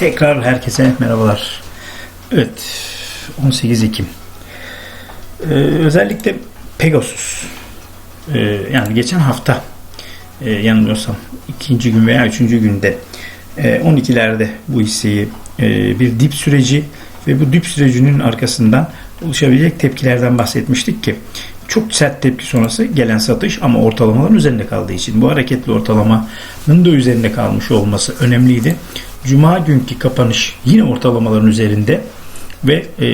Tekrar herkese merhabalar. Evet, 18 Ekim. Ee, özellikle Pegasus. Ee, yani geçen hafta e, yanılmıyorsam ikinci gün veya üçüncü günde e, 12'lerde bu hisseyi e, bir dip süreci ve bu dip sürecinin arkasından oluşabilecek tepkilerden bahsetmiştik ki çok sert tepki sonrası gelen satış ama ortalamaların üzerinde kaldığı için bu hareketli ortalamanın da üzerinde kalmış olması önemliydi. Cuma günkü kapanış yine ortalamaların üzerinde ve e,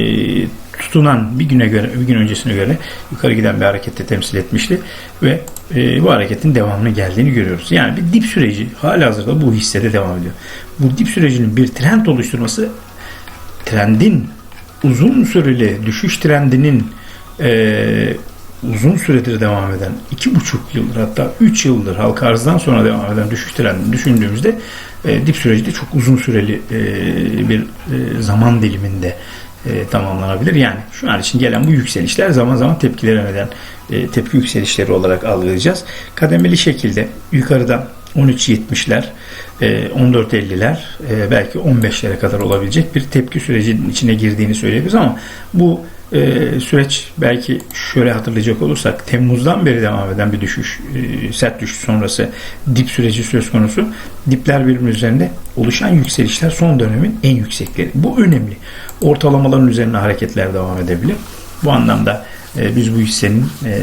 tutunan bir güne göre bir gün öncesine göre yukarı giden bir harekette temsil etmişti ve e, bu hareketin devamını geldiğini görüyoruz. Yani bir dip süreci hala hazırda bu hissede devam ediyor. Bu dip sürecinin bir trend oluşturması trendin uzun süreli düşüş trendinin e, uzun süredir devam eden iki buçuk yıldır hatta üç yıldır halka arzdan sonra devam eden düşüş trendini düşündüğümüzde e, dip süreci de çok uzun süreli e, bir e, zaman diliminde e, tamamlanabilir. Yani şu an için gelen bu yükselişler zaman zaman tepkilere neden e, tepki yükselişleri olarak algılayacağız. Kademeli şekilde yukarıda 13.70'ler, 14.50'ler, e, belki 15'lere kadar olabilecek bir tepki sürecinin içine girdiğini söyleyebiliriz ama bu e, süreç belki şöyle hatırlayacak olursak Temmuz'dan beri devam eden bir düşüş, e, sert düşüş sonrası dip süreci söz konusu. Dipler birbirinin üzerinde oluşan yükselişler son dönemin en yüksekleri. Bu önemli. Ortalamaların üzerine hareketler devam edebilir. Bu anlamda e, biz bu hissenin e,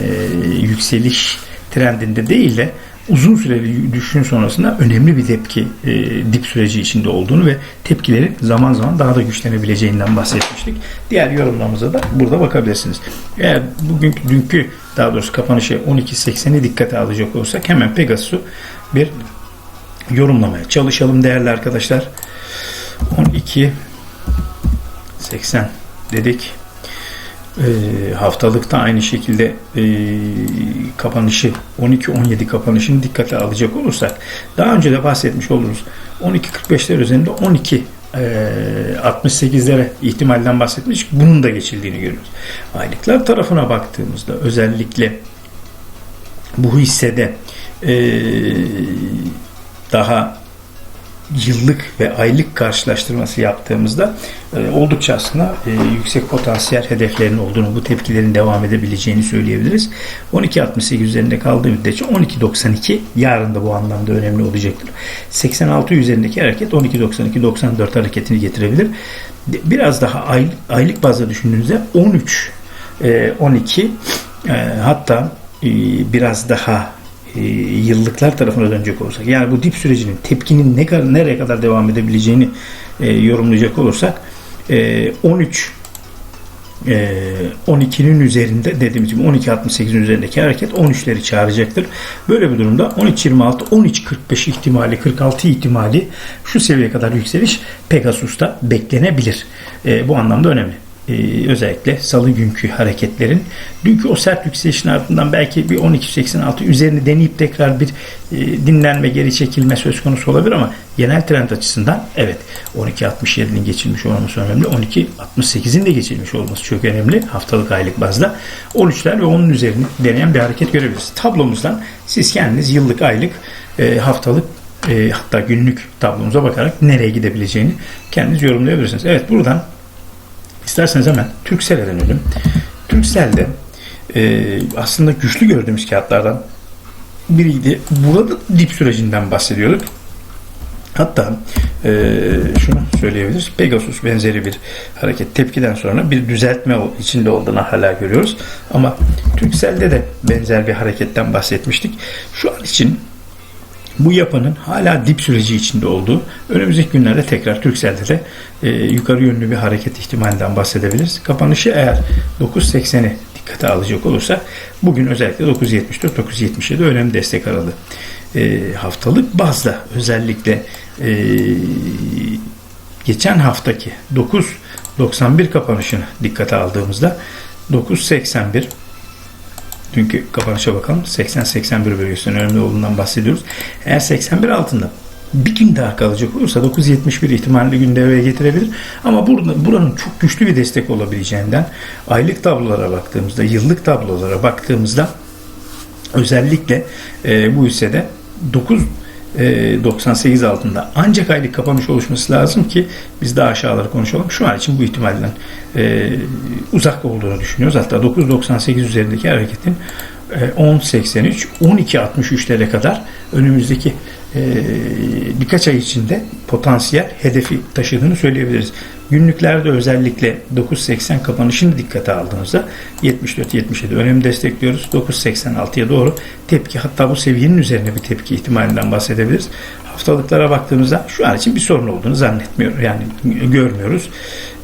yükseliş trendinde değil de uzun süreli düşüşün sonrasında önemli bir tepki e, dip süreci içinde olduğunu ve tepkilerin zaman zaman daha da güçlenebileceğinden bahsetmiştik. Diğer yorumlarımıza da burada bakabilirsiniz. Eğer bugünkü dünkü daha doğrusu kapanışı 12.80'i dikkate alacak olursak hemen Pegasus'u bir yorumlamaya çalışalım değerli arkadaşlar. 12.80 dedik. E, haftalıkta aynı şekilde e, kapanışı 12-17 kapanışını dikkate alacak olursak daha önce de bahsetmiş oluruz 12.45'ler üzerinde 12 e, 68'lere ihtimalden bahsetmiş bunun da geçildiğini görüyoruz. Aylıklar tarafına baktığımızda özellikle bu hissede e, daha yıllık ve aylık karşılaştırması yaptığımızda e, oldukça aslında e, yüksek potansiyel hedeflerin olduğunu, bu tepkilerin devam edebileceğini söyleyebiliriz. 12.68 üzerinde kaldığı müddetçe 12.92 yarın da bu anlamda önemli olacaktır. 86 üzerindeki hareket 12.92-94 hareketini getirebilir. Biraz daha ay, aylık bazda düşündüğünüzde 13 e, 12 e, hatta biraz daha yıllıklar tarafına dönecek olursak yani bu dip sürecinin tepkinin ne kadar nereye kadar devam edebileceğini e, yorumlayacak olursak e, 13 e, 12'nin üzerinde dediğim gibi 12.68'in üzerindeki hareket 13'leri çağıracaktır. Böyle bir durumda 13.26, 13.45 ihtimali, 46 ihtimali şu seviyeye kadar yükseliş Pegasus'ta beklenebilir. E, bu anlamda önemli e, özellikle salı günkü hareketlerin. Dünkü o sert yükselişin ardından belki bir 12.86 üzerini deneyip tekrar bir e, dinlenme geri çekilme söz konusu olabilir ama genel trend açısından evet 12.67'nin geçilmiş olması önemli. 12.68'in de geçilmiş olması çok önemli haftalık aylık bazda. 13'ler ve onun üzerini deneyen bir hareket görebiliriz. Tablomuzdan siz kendiniz yıllık aylık e, haftalık e, hatta günlük tablomuza bakarak nereye gidebileceğini kendiniz yorumlayabilirsiniz. Evet buradan İsterseniz hemen Türksel'e dönelim. Türksel'de e, aslında güçlü gördüğümüz kağıtlardan biriydi. Burada dip sürecinden bahsediyorduk. Hatta e, şunu söyleyebiliriz. Pegasus benzeri bir hareket tepkiden sonra bir düzeltme içinde olduğunu hala görüyoruz. Ama Türksel'de de benzer bir hareketten bahsetmiştik. Şu an için bu yapının hala dip süreci içinde olduğu, önümüzdeki günlerde tekrar Türkcell'de de e, yukarı yönlü bir hareket ihtimalinden bahsedebiliriz. Kapanışı eğer 9.80'i dikkate alacak olursa bugün özellikle 9.74-9.77 önemli destek aralığı. E, haftalık bazda özellikle e, geçen haftaki 9.91 kapanışını dikkate aldığımızda 9.81 Dünkü kapanışa bakalım. 80-81 bölgesinin önemli olduğundan bahsediyoruz. Eğer 81 altında bir gün daha kalacak olursa 9.71 ihtimalle gün devreye getirebilir. Ama burada, buranın çok güçlü bir destek olabileceğinden aylık tablolara baktığımızda, yıllık tablolara baktığımızda özellikle e, bu hissede 9 e, 98 altında. Ancak aylık kapanış oluşması lazım ki biz daha aşağıları konuşalım. Şu an için bu ihtimalden e, uzak olduğunu düşünüyoruz. Hatta 9.98 üzerindeki hareketin e, 10.83, 12.63'lere kadar önümüzdeki e, birkaç ay içinde potansiyel hedefi taşıdığını söyleyebiliriz. Günlüklerde özellikle 9.80 kapanışını dikkate aldığımızda 74-77 önemli destekliyoruz. 9.86'ya doğru tepki hatta bu seviyenin üzerine bir tepki ihtimalinden bahsedebiliriz. Haftalıklara baktığımızda şu an için bir sorun olduğunu zannetmiyorum. Yani görmüyoruz.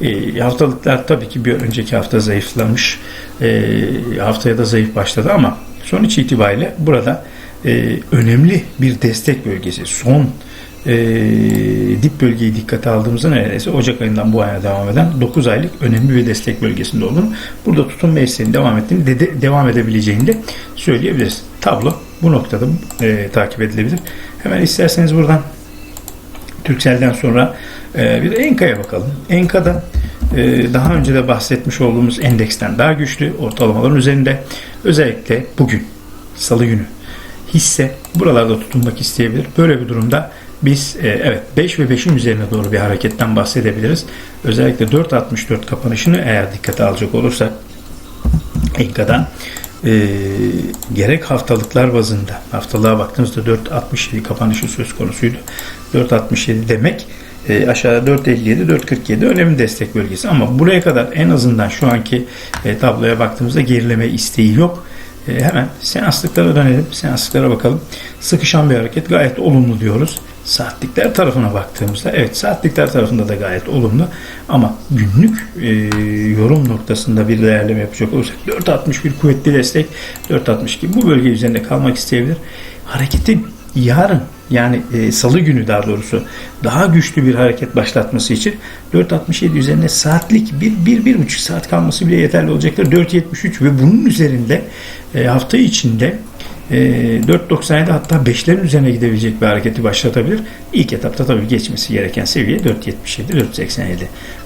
E, haftalıklar tabii ki bir önceki hafta zayıflamış. E, haftaya da zayıf başladı ama sonuç itibariyle burada e, önemli bir destek bölgesi. Son e, dip bölgeyi dikkate aldığımızda neredeyse Ocak ayından bu aya devam eden 9 aylık önemli bir destek bölgesinde olduğunu, burada tutum mevsiminin devam ettiğini, de, de, devam edebileceğini de söyleyebiliriz. Tablo bu noktada e, takip edilebilir. Hemen isterseniz buradan Türksel'den sonra e, bir de Enka'ya bakalım. Enka'da e, daha önce de bahsetmiş olduğumuz endeksten daha güçlü ortalamaların üzerinde özellikle bugün salı günü hisse buralarda tutunmak isteyebilir. Böyle bir durumda biz e, evet 5 ve 5'in üzerine doğru bir hareketten bahsedebiliriz. Özellikle 4.64 kapanışını eğer dikkate alacak olursak Enka'dan e, gerek haftalıklar bazında haftalığa baktığımızda 4.67 kapanışı söz konusuydu. 4.67 demek e, aşağıda 4.57 4.47 önemli destek bölgesi ama buraya kadar en azından şu anki e, tabloya baktığımızda gerileme isteği yok. E, hemen seanslıklara dönelim. Seanslıklara bakalım. Sıkışan bir hareket gayet olumlu diyoruz. Saatlikler tarafına baktığımızda evet saatlikler tarafında da gayet olumlu ama günlük e, yorum noktasında bir değerleme yapacak olursak 4.61 kuvvetli destek 4.62 bu bölge üzerinde kalmak isteyebilir. Hareketin yarın yani e, salı günü daha doğrusu daha güçlü bir hareket başlatması için 4.67 üzerine saatlik bir, bir, bir buçuk saat kalması bile yeterli olacaktır. 4.73 ve bunun üzerinde e, hafta içinde e, 4.97 hatta 5'lerin üzerine gidebilecek bir hareketi başlatabilir. İlk etapta tabii geçmesi gereken seviye 4.77, 4.87.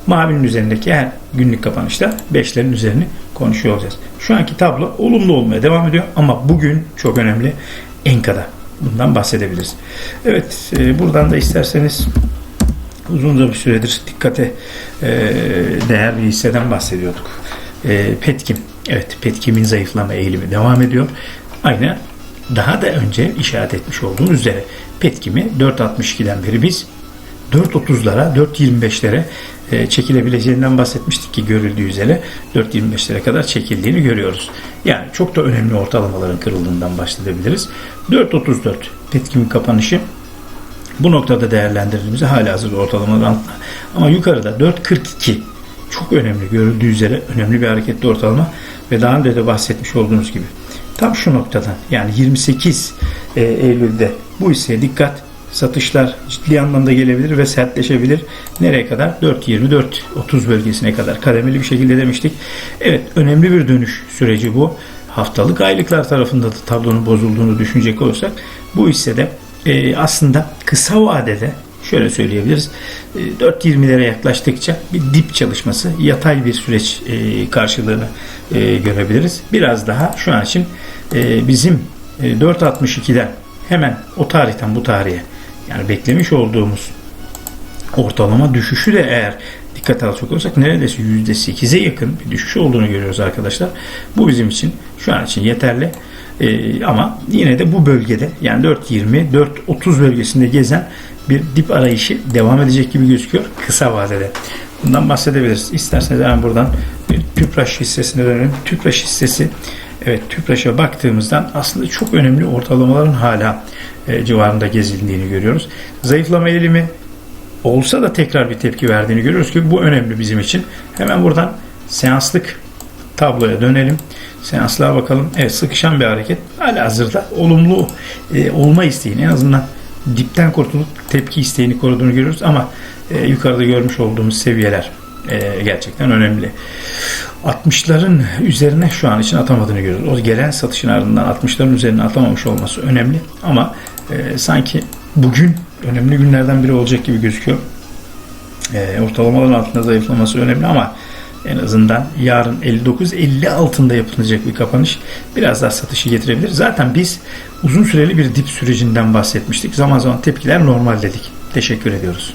Mavinin üzerindeki her günlük kapanışta 5'lerin üzerini konuşuyor olacağız. Şu anki tablo olumlu olmaya devam ediyor ama bugün çok önemli Enka'da bundan bahsedebiliriz. Evet, e, buradan da isterseniz uzunca bir süredir dikkate e, değer bir hisseden bahsediyorduk. E, Petkim, evet Petkim'in zayıflama eğilimi devam ediyor. Aynı daha da önce işaret etmiş olduğumuz üzere Petkim'i 4.62'den beri biz 4.30'lara, 4.25'lere e, çekilebileceğinden bahsetmiştik ki görüldüğü üzere 4.25'lere kadar çekildiğini görüyoruz. Yani çok da önemli ortalamaların kırıldığından bahsedebiliriz. 4.34 Petkim'in kapanışı bu noktada değerlendirdiğimizde hala hazır ortalamaların altında. Ama yukarıda 4.42 çok önemli görüldüğü üzere önemli bir hareketli ortalama ve daha önce de bahsetmiş olduğunuz gibi tam şu noktadan yani 28 e, Eylül'de bu hisseye dikkat satışlar ciddi anlamda gelebilir ve sertleşebilir. Nereye kadar? 4.20-4.30 bölgesine kadar kademeli bir şekilde demiştik. Evet önemli bir dönüş süreci bu. Haftalık aylıklar tarafında da tablonun bozulduğunu düşünecek olursak bu hissede e, aslında kısa vadede şöyle söyleyebiliriz. 4.20'lere yaklaştıkça bir dip çalışması, yatay bir süreç e, karşılığını e, görebiliriz. Biraz daha şu an için e, bizim 4.62'den hemen o tarihten bu tarihe yani beklemiş olduğumuz ortalama düşüşü de eğer dikkat alacak olursak neredeyse %8'e yakın bir düşüş olduğunu görüyoruz arkadaşlar. Bu bizim için şu an için yeterli. Ee, ama yine de bu bölgede yani 4.20 4.30 bölgesinde gezen bir dip arayışı devam edecek gibi gözüküyor kısa vadede. Bundan bahsedebiliriz. İsterseniz hemen buradan bir Tüpraş hissesine dönelim. Tüpraş hissesi evet Tüpraş'a baktığımızdan aslında çok önemli ortalamaların hala e, civarında gezildiğini görüyoruz. Zayıflama eğilimi olsa da tekrar bir tepki verdiğini görüyoruz ki bu önemli bizim için. Hemen buradan seanslık tabloya dönelim. Seanslığa bakalım. Evet sıkışan bir hareket. Hala hazırda olumlu e, olma isteğini en azından dipten kurtulup tepki isteğini koruduğunu görüyoruz ama e, yukarıda görmüş olduğumuz seviyeler e, gerçekten önemli. 60'ların üzerine şu an için atamadığını görüyoruz. O gelen satışın ardından 60'ların üzerine atamamış olması önemli ama e, sanki bugün önemli günlerden biri olacak gibi gözüküyor. E, ortalamaların altında zayıflaması önemli ama En azından yarın 59-50 altında yapılacak bir kapanış biraz daha satışı getirebilir. Zaten biz uzun süreli bir dip sürecinden bahsetmiştik. Zaman zaman tepkiler normal dedik. Teşekkür ediyoruz.